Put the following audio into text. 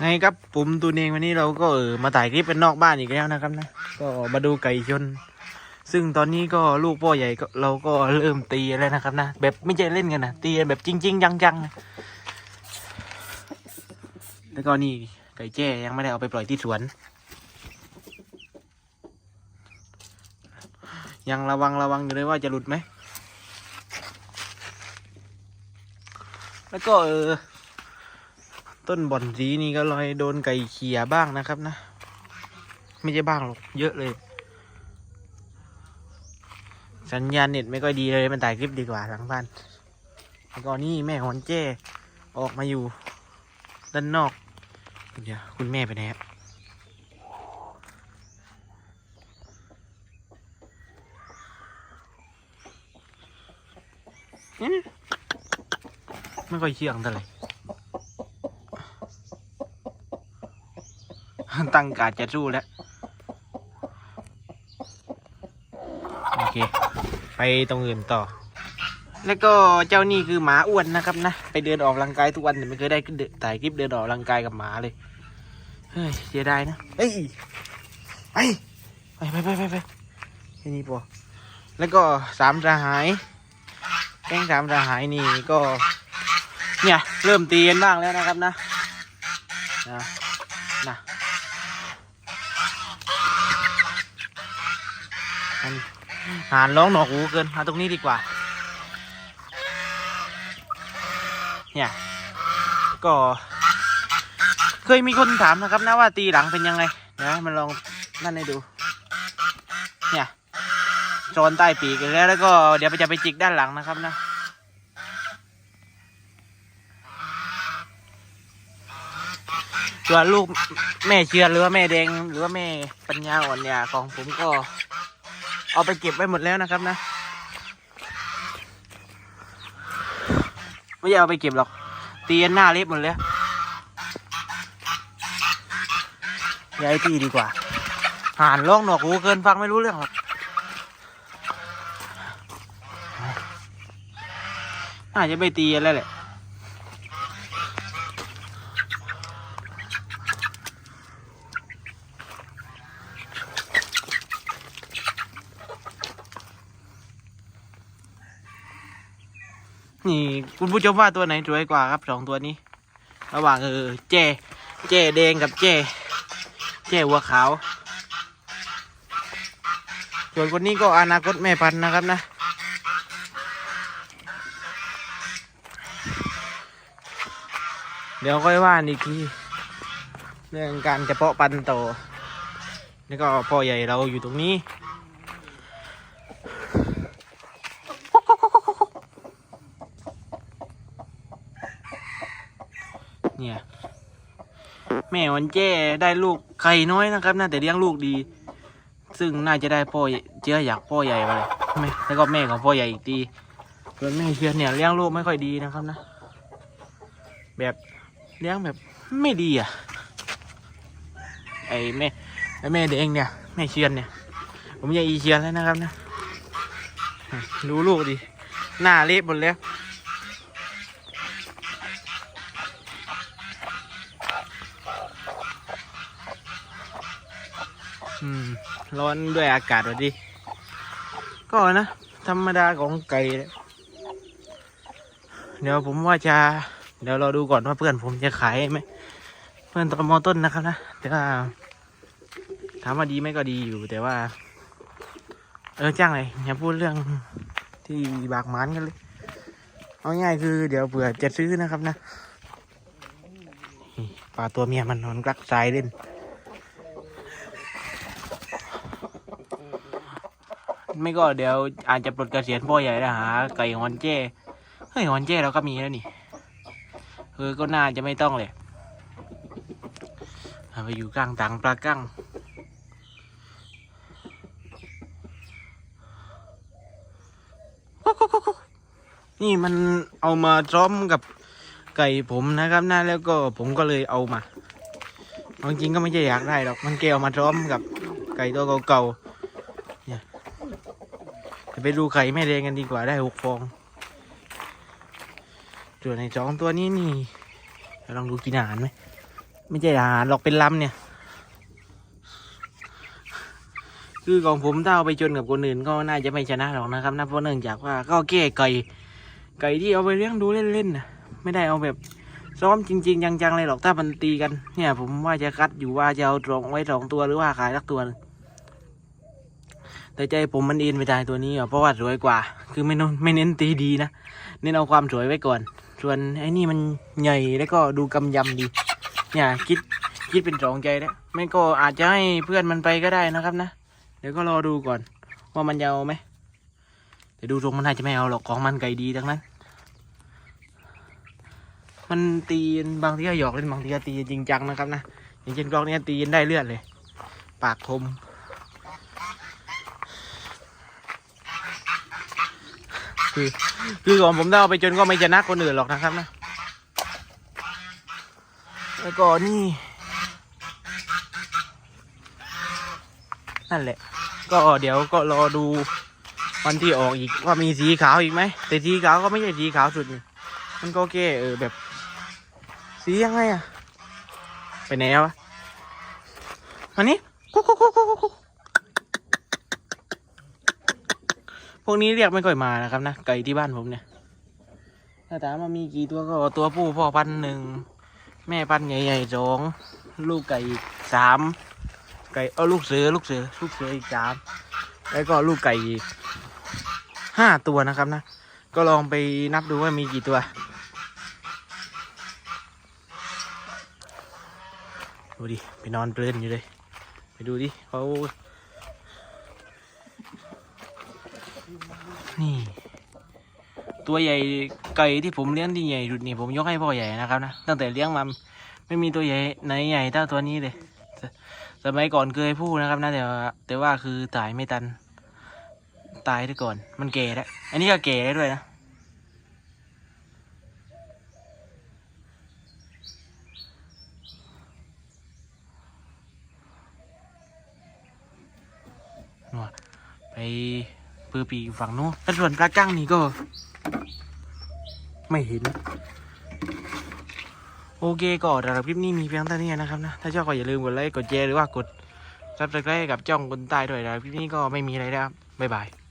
ไงครับผมตูนเองวันนี้เราก็เออมาถ่ายคลิปเป็นนอกบ้านอีกแล้วนะครับนะ ก็มาดูไก่ชน ซึ่งตอนนี้ก็ลูกพ่อใหญ่ก็เราก็เริ่มตีแล้วนะครับนะแบบไม่ใช่เล่นกันนะตีแบบจริงๆจังๆนะแล้วก็นี่ไก่แจ้ยังไม่ได้เอาไปปล่อยที่สวน ยังระวังระวังอยู่เลยว่าจะหลุดไหมแล้วก็เออ ต้นบ่อนสีนี่ก็ลอยโดนไก่เขี่ยบ้างนะครับนะ ไม่ใช่บ้างหรอกเยอะเลย สัญญาณเน็ตไม่ค่อยดีเลยมันถ่ายคลิปดีกว่าหลังบ้านแล้วก็นี่แม่หอนเจ้ออกมาอยู่ ด้านนอก เดี๋ยวคุณแม่ไปไหนครับไม่ค่อยเชื่องเท่าไหร่ ตั้งการดจะสู้แล้ว โอเค ไปตรงอื่นต่อ แล้วก็เจ้านี่คือหมาอ้วนนะครับนะ ไปเดินออกกำลังกายทุกวันแต่ไม่เคยได้ขึ้นเดินถ่ายคลิปเดินออกกำลังกายกับหมาเลย เฮ้ยเสียดายนะ เฮ้ยไปไป ไปไปไปไปแค่นี้พอแล้วก็สามสหาย แก๊งสามสหายนี่ก็ เนี่ย เริ่มตีกันบ้างแล้วนะครับนะนะนะอัน หานร้องหนอกหูเกินมาตรงนี้ดีกว่า เนี่ย ก็ เคยมีคนถามนะครับนะว่าตีหลังเป็นยังไงเดี๋ยวมันลองนั่นให้ดู เนี่ยโซนใต้ปีกอีกแล้วแล้วก็เดี๋ยวจะไปจิกด้านหลังนะครับนะส่วนลูกแม่เชือหรือว่าแม่แดงหรือว่าแม่ปัญญาอ่อนเนี่ยของผมก็ เอาไปเก็บไว้หมดแล้วนะครับนะ ไม่ใช่เอาไปเก็บหรอกตีกันหน้าเล็บหมดแล้วย้ายตีดีกว่า ห่านล่องหนวกหูเกินฟังไม่รู้เรื่องหรอกน่าจะไม่ตีแล้วแหละ นี่คุณผู้ชมว่าตัวไหนสวยกว่าครับสองตัวนี้ ระหว่างเออเจเจแดงกับเจเจหัวขาว ส่วนคนนี้ก็อนาคตแม่พันธุ์นะครับนะ เดี๋ยวค่อยว่าอีกทีเรื่องการจะเพาะพันธุ์โตนี่ก็พ่อใหญ่เราอยู่ตรงนี้ แม่วันเจ้ได้ลูกไข่น้อยนะครับ น่าแต่เลี้ยงลูกดี ซึ่งน่าจะได้พ่อเชื้ออยากพ่อใหญ่มาเลยแม่แล้วก็แม่ของพ่อใหญ่อีกทีส่วนแม่เชื้อเนี่ยเลี้ยงลูกไม่ค่อยดีนะครับนะ แบบเลี้ยงแบบไม่ดีอะ ไอ้แม่ไอ้แม่เด็กเนี่ยแม่เชือนเนี่ย ผมยังอีเชือนแล้วนะครับนะ ดูลูกดิ หน้าเละหมดแล้ว อืม ร้อนด้วยอากาศวันดีก็นะ ธรรมดาของไก่เดี๋ยวผมว่าจะ เดี๋ยวเราดูก่อนว่าเพื่อนผมจะขายไหม เพื่อนตอนมอต้นนะครับนะแต่ว่าถามว่าดีไหมก็ดีอยู่ แต่ว่า เออจ้างเลยอย่าพูดเรื่องที่บากหมานกันเลย เอาง่ายคือ เดี๋ยวเผื่อจะซื้อนะครับนะปลาตัวเมียมันนอนกลักทรายเล่น ไม่ก็เดี๋ยวอาจจะปลดเกษียณพ่อใหญ่แล้วหาไก่ฮอนเจ้เฮ้ยฮอนเจ้เราก็มีแล้วนี่เออก็น่าจะไม่ต้องเลยเอาไปอยู่กลางตังปลากั้งนี่มันเอามาซ้อมกับไก่ผมนะครับนะแล้วก็ผมก็เลยเอามาเอาจริงก็ไม่ใช่อยากได้หรอกมันแกเอามาซ้อมกับไก่ตัวเก่าๆ เดี๋ยวไปดูไข่แม่แดงกันดีกว่าได้หกฟองส่วนในสองตัวนี้นี่ลองดูกินอาหารไหมไม่ใช่อาหารหรอกเป็นลำเนี่ย คือของผมถ้าเอาไปจนกับคนอื่นก็น่าจะไม่ชนะหรอกนะครับนะเพราะเนื่องจากว่าก็แก้ไก่ไก่ที่เอาไปเลี้ยงดูเล่นๆนะไม่ได้เอาแบบซ้อมจริง ๆ จังๆเลยหรอกถ้ามันตีกันเนี่ย ผมว่าจะคัดอยู่ว่าจะเอาตรงไว้สองตัวหรือว่าขายสักตัวนึง แต่ใจผมมันเอินไปตายตัวนี้อะเพราะว่าสวยกว่า คือไม่เน้นไม่เน้นตีดีนะ เน้นเอาความสวยไว้ก่อน ส่วนไอ้นี่มันใหญ่แล้วก็ดูกำยำดี เนี่ยคิดคิดเป็นสองใจแล้วไม่ก็อาจจะให้เพื่อนมันไปก็ได้นะครับนะ เดี๋ยวก็รอดูก่อน ว่ามันจะเอาไหมแต่ดูทรงมันน่าจะไม่เอาหรอกของมันไก่ดีทั้งนั้น มันตีนบางทีก็หยอกเล่นบางทีก็ตีจริงจังนะครับนะ อย่างเช่นกล้องนี้ยตีได้เลือดเลย ปากคม คือคือก่อนผมได้เอาไปจนก็ไม่ชนะคนอื่นหรอกนะครับนะ แล้วก็นี่ นั่นแหละ ก็เดี๋ยวก็รอดูวันที่ออกอีกว่ามีสีขาวอีกไหม แต่สีขาวก็ไม่ใช่สีขาวสุด มันก็แค่เออแบบ สียังไงอะไปไหนววะมานี่กุ๊กกุ๊กกุ๊กกุ๊กกุ๊ก พวกนี้เรียกไม่ค่อยมานะครับนะไก่ที่บ้านผมเนี่ยถ้าถามว่ามีกี่ตัวก็ตัวผู้พ่อพันหนึ่งแม่พันใหญ่ๆสองลูกไก่สามไก่เอาลูกเสือลูกเสือลูกเสืออีกสามแล้วก็ลูกไก่อีกห้าตัวนะครับนะ ก็ลองไปนับดูว่ามีกี่ตัวดูดิไปนอนเพลินอยู่เลย ไปดูดิเขา นี่ตัวใหญ่ไก่ที่ผมเลี้ยงที่ใหญ่สุดนี่ผมยกให้พ่อใหญ่นะครับนะตั้งแต่เลี้ยงมาไม่มีตัวใหญ่ไหนใหญ่เท่าตัวนี้เลย สมัยก่อนเคยพูดนะครับนะแต่ว่าแต่ว่าคือตายไม่ตัน ตายได้ก่อน มันแก่แล้วอันนี้ก็แก่แล้วด้วยนะไป ปือปีฝั่งนู้นแต่ส่วนปลากั้งนี่ก็ ไม่เห็น โอเคก็สำหรับคลิปนี้มีเพียงเท่านี้นะครับนะ ถ้าชอบก็อย่าลืมกดไลค์ กดแชร์หรือว่ากดซับสไครต์กับจ้องคนใต้ด้วยนะคลิปนี้ก็ไม่มีอะไรแล้วครับบ๊ายบาย